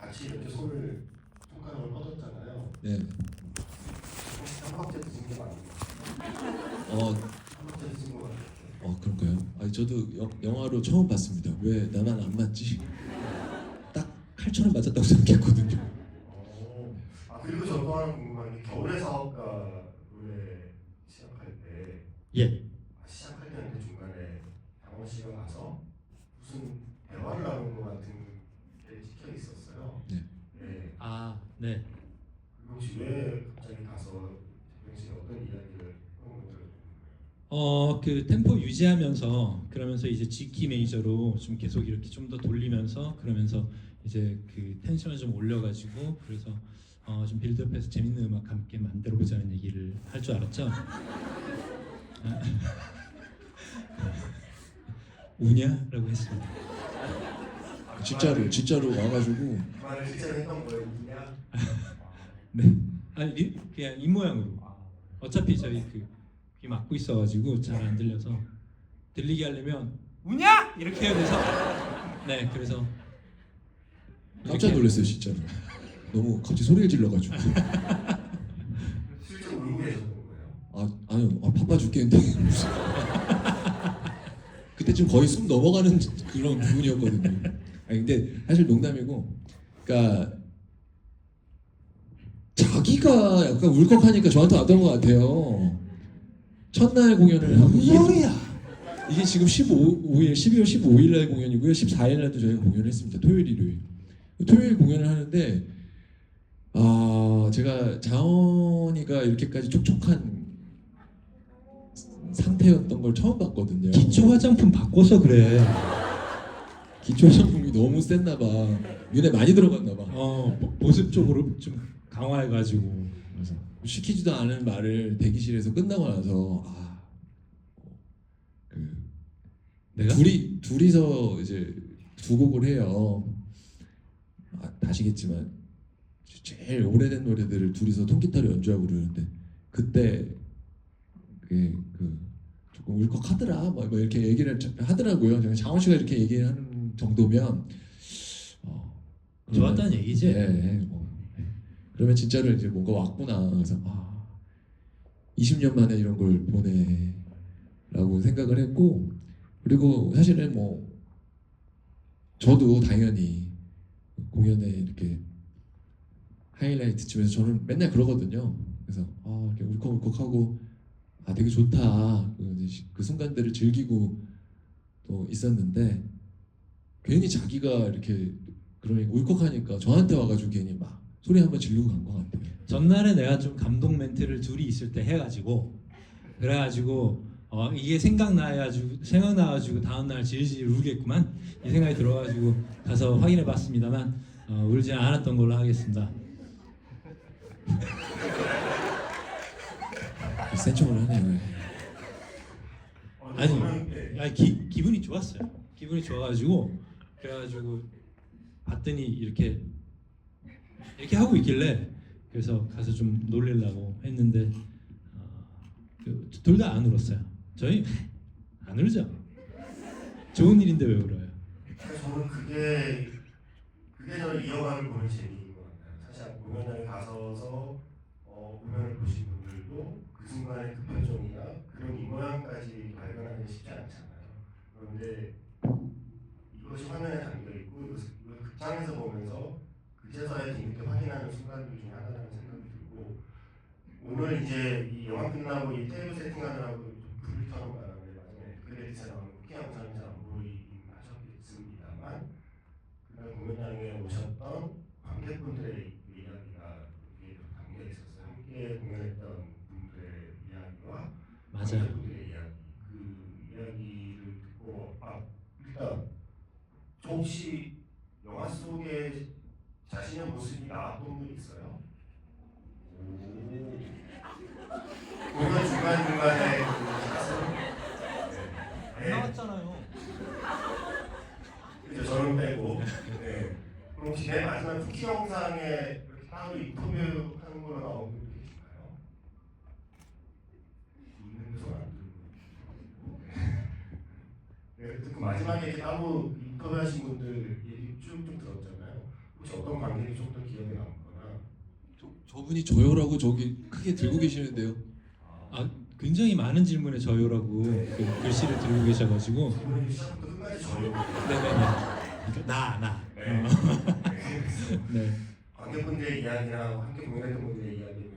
같이 이렇게 손을 손가락을 뻗었잖아요. 네. 삼각대 드신 거 아니에요? 어, 삼각대 드신 거 같아요. 어 그런가요? 아니 저도 영, 영화로 처음 봤습니다. 왜 나만 안 맞지? 딱 칼처럼 맞았다고 생각했거든요. 어, 아 그리고 저또 하나 궁금한 게 겨울의 사업가 노래 시작할 때 예. 아, 시작할 때는 중간에 강원 씨가 가서 무슨 대화를 나눈 것 같은 게 찍혀 있었어요. 네. 네. 아, 네. 혹시 왜 갑자기 가서 재경 씨가 어떤 이야기를 어, 그 템포 유지하면서 그러면서 이제 지키 메이저로 좀 계속 이렇게 좀 더 돌리면서 그러면서 이제 그 텐션을 좀 올려가지고 그래서 어, 좀 빌드업해서 재밌는 음악 함께 만들어 보자는 얘기를 할 줄 알았죠. 아. 우냐 라고 했습니다. 진짜로 진짜로 와가지고 그 말을 실제로 했던 거예요, 우냐? 네. 아니 리- 그냥 입 모양으로. 어차피 저희 그 귀 막고 있어가지고 잘 안 들려서 들리게 하려면 우냐 이렇게 해야 돼서 네 그래서 깜짝 놀랐어요 진짜로. 너무 갑자기 소리를 질러가지고. 실제로 울고 계셨던 거예요. 아 아니요 아, 바빠 죽겠는데 무슨. 그때 좀 거의 숨 넘어가는 그런 기분이었거든요. 아니 근데 사실 농담이고, 그러니까 자기가 약간 울컥하니까 저한테 왔던 것 같아요. 첫날 공연을 하고 이게, 이게 지금 15일, 12월 15일 날 공연이고요. 14일 날도 저희가 공연을 했습니다. 토요일, 일요일. 토요일 공연을 하는데 아 제가 자원이가 이렇게까지 촉촉한 상태였던 걸 처음 봤거든요. 기초 화장품 바꿔서 그래. 기초 화장품이 너무 셌나 봐. 눈에 많이 들어갔나 봐. 어 모- 모습 쪽으로 좀 강화해가지고 그래서 시키지도 않은 말을 대기실에서 끝나고 나서 아, 그 내가 둘이 둘이서 이제 두 곡을 해요. 아, 아시겠지만 제일 오래된 노래들을 둘이서 통기타로 연주하고 그러는데 그때 그게 그 조금 울컥하더라 뭐, 뭐 이렇게 얘기를 하더라고요. 제가 장원 씨가 이렇게 얘기하는 정도면 어, 좋았다는 얘기지. 예, 예, 뭐, 예. 그러면 진짜로 이제 뭔가 왔구나. 그래서 아, 20년 만에 이런 걸 보네라고 생각을 했고 그리고 사실은 뭐 저도 당연히 공연에 이렇게 하이라이트 치면서 저는 맨날 그러거든요. 그래서 아 이렇게 울컥울컥하고 아 되게 좋다 그, 그 순간들을 즐기고 또 있었는데 괜히 자기가 이렇게 그러니까 울컥하니까 저한테 와가지고 괜히 막 소리 한번 지르고 간 것 같아요. 전날에 내가 좀 감동 멘트를 둘이 있을 때 해가지고 그래가지고 어, 이게 생각나가지고 생각나가지고 다음 날 질질 울겠구만 이 생각이 들어가지고 가서 확인해봤습니다만 어, 울지 않았던 걸로 하겠습니다. 센 척을 하네요. 어, 아니. 아니 기, 기분이 좋았어요. 기분이 좋아가지고 그래가지고 봤더니 이렇게 이렇게 하고 있길래 그래서 가서 좀 놀리려고 했는데 어, 그 둘다 안 울었어요. 저희 안 울죠. 좋은 일인데 왜 울어요? 저는 그게 그게 저는 이어가는 보는 재미인 것 같아요. 사실 공연장에 가서서 어, 공연을 보신 분들도 그 순간의 그 표정이나 그런 입모양까지 발견하기 쉽지 않잖아요. 그런데 이것이 화면에 담겨 있고 이걸 극장에서 보면서 그제서야 뒤늦게 확인하는 순간들 중에 하나라는 생각이 들고 오늘 이제 이 영화 끝나고 이 테이블 세팅하느라고 좀 불을 켜는 바람에 나중에 크레딧에 나오는 쿠키 영상이 잘안 보이긴 하셨겠습니다만 그날 공연장에 오셨던 관객분들의 그 이야기가 담겨 있었어요. 함께 공연했던 분들의 이야기와 맞아요. 관객분들의 이야기 그 이야기를 듣고 아 일단 저 혹시 영화 속에 자신의 모습이 나왔던 분 있어요? 오. 공연 중간 중간에 그 샷을 네. 네. 나왔잖아요. 그죠 저는 빼고 네. 그럼 혹시 맨 마지막 쿠키 영상에 이렇게 따로 인터뷰하는 걸로 분도 계신가요? 있는 손안 들고 네, 그 마지막에 이렇게 따로 인터뷰하신 분들 얘기 쭉쭉 들었잖아요. 혹시 어떤 관객이 좀 더 기억에 남거나 저분이 저요라고 저기 크게 들고 네. 계시는데요. 아. 아 굉장히 많은 질문에 저요라고 그 글씨를 들고 계셔가지고 네네네. 네, 그러니까 나 나. 네. 네. 관객분들의 이야기나 함께 공연했던 분들의 이야기